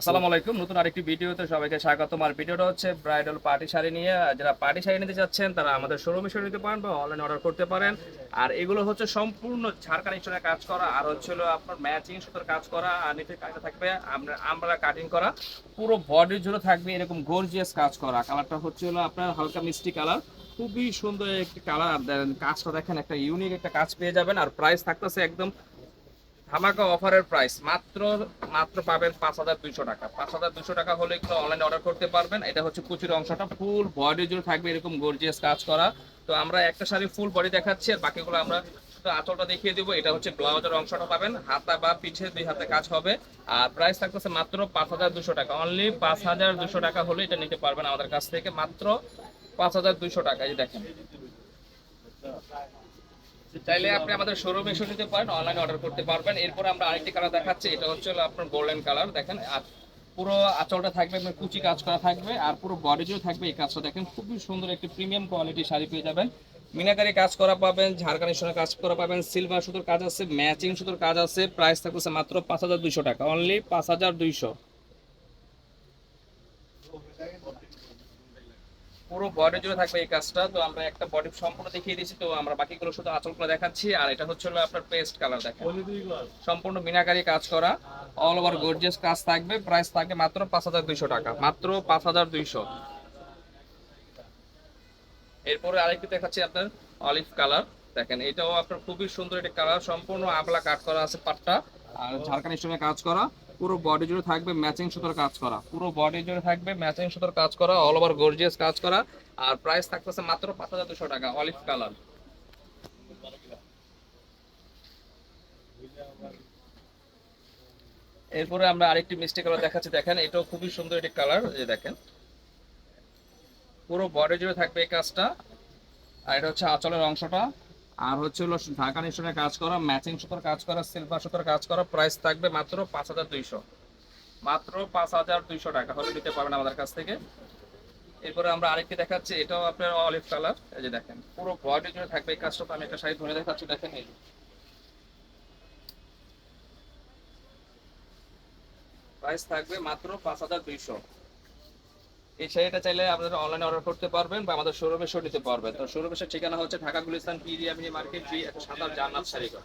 আসসালামু আলাইকুম। নতুন আরেকটি ভিডিওতে সবাইকে স্বাগত আমার ভিডিওটা হচ্ছে ব্রাইডাল পার্টি শাড়ি নিয়ে। যারা পার্টি শাড়ি নিতে যাচ্ছেন তারা আমাদের শোরুমে এসে নিতে পারেন বা অনলাইন অর্ডার করতে পারেন। আর এগুলো হচ্ছে সম্পূর্ণ ঝাড় কানেকশনের কাজ করা। আর হচ্ছে আপনার ম্যাচিং সুতোর কাজ করা। আর নিচে কাজটা থাকবে আমরা আমরা কাটিং করা। পুরো বডি জুড়ে থাকবে এরকম গর্জিয়াস কাজ করা। কালারটা হচ্ছে হলো আপনার হালকা মিষ্টি কালার খুবই সুন্দর একটি কালার দেন, কাজটা দেখেন, একটা ইউনিক একটা কাজ পেয়ে যাবেন। আর প্রাইস থাকতেছে একদম ধামাকা অফারের প্রাইস মাত্র মাত্র পাবেন পাঁচ হাজার দুইশো টাকা। পাঁচ হাজার দুশো টাকা হলে এগুলো অনলাইনে অর্ডার করতে পারবেন। এটা হচ্ছে কুচির অংশটা ফুল বডি জুড়ে থাকবে এরকম গর্জিয়াস কাজ করা। তো আমরা একটা শাড়ি ফুল বডি দেখাচ্ছি আর বাকিগুলো আমরা আঁচলটা দেখিয়ে দিব। এটা হচ্ছে ব্লাউজের অংশটা পাবেন, হাতা বা পিছে দুই হাতে কাজ হবে। আর প্রাইস থাকতেছে মাত্র পাঁচ হাজার দুশো টাকা। অনলি পাঁচ হাজার দুশো টাকা হলে এটা নিতে পারবেন আমাদের কাছ থেকে। মাত্র পাঁচ হাজার দুশো টাকা, এই দেখেন। চাইলে আপনি আমাদের শোরুমে এসে নিতে পারেন অনলাইনে অর্ডার করতে পারবেন। এরপর আমরা আরেকটি কালার দেখাচ্ছি, এটা হচ্ছে আপনার গোল্ডেন কালার দেখেন। আর পুরো আঁচলটা থাকবে, আপনার কুচি কাজ করা থাকবে, আর পুরো বডি জুড়ে থাকবে এই কাজটা। দেখেন, খুবই সুন্দর একটি প্রিমিয়াম কোয়ালিটি শাড়ি পেয়ে যাবেন। মিনাকারি কাজ করা পাবেন ঝাড়খানি সোনা কাজ করা পাবেন সিলভার সুতোর কাজ আছে ম্যাচিং সুতোর কাজ আছে প্রাইস থাকছে মাত্র পাঁচ হাজার দুইশো টাকা অনলি পাঁচ হাজার দুইশো। পুরো বডি জুড়ে থাকবে এই কাজটা। তো আমরা একটা বডি সম্পূর্ণ দেখিয়ে দিয়েছি তো আমরা বাকিগুলো শুধু আঁচলগুলো দেখাচ্ছি। আর এটা হচ্ছে হলো আপনার পেস্ট কালার দেখেন সম্পূর্ণ মিনাকারি কাজ করা। অল ওভার গর্জিয়াস কাজ থাকবে। প্রাইস থাকবে মাত্র পাঁচ হাজার দুইশো টাকা। মাত্র পাঁচ হাজার দুইশো। এরপরে আরেকটি দেখাচ্ছি আপনার অলিভ কালার দেখেন এটাও আপনার খুবই সুন্দর একটা কালার সম্পূর্ণ আবলা কাট করা আছে পাটটা। আর ঝাড়খানি স্টোনে কাজ করা। পুরো বডি জুড়ে থাকবে ম্যাচিং সুতোর কাজ করা। পুরো বডি জুড়ে থাকবে ম্যাচিং সুতোর কাজ করা অল ওভার গর্জিয়াস কাজ করা। আর প্রাইস থাকতেছে মাত্র পাঁচ হাজার দুশো টাকা অলিভ কালার এরপরে আমরা আরেকটি মিষ্টি কালার দেখাচ্ছি, দেখেন, এটাও খুবই সুন্দর একটি কালার এই দেখেন। পুরো বডি জুড়ে থাকবে এই কাজটা। আর এটা হচ্ছে আঁচলের অংশটা। আর হচ্ছে হলো ঢাকা নিশনের কাজ করা, ম্যাচিং সুতোর কাজ করা, সিলভার সুতোর কাজ করা প্রাইস থাকবে মাত্র পাঁচ হাজার দুইশো। মাত্র পাঁচ হাজার দুইশো টাকা হলে নিতে পারবেন আমাদের কাছ থেকে। এরপরে আমরা আরেকটি দেখাচ্ছি, এটাও আপনার অলিভ কালার এই যে দেখেন, পুরো বডি জুড়ে থাকবে এই কাজটা আমি একটা শাড়ি ধরে দেখাচ্ছি, দেখেন এই। প্রাইস থাকবে মাত্র পাঁচ হাজার দুইশো। এই শাড়িটা চাইলে আপনারা অনলাইনে অর্ডার করতে পারবেন বা আমাদের শোরুমে শো নিতে পারবেন। তো শোরুমের ঠিকানা হচ্ছে ঢাকা, গুলিস্তান পিরিয়ামিনি মার্কেট বি একটা সাতার জান্নাত শাড়িঘর।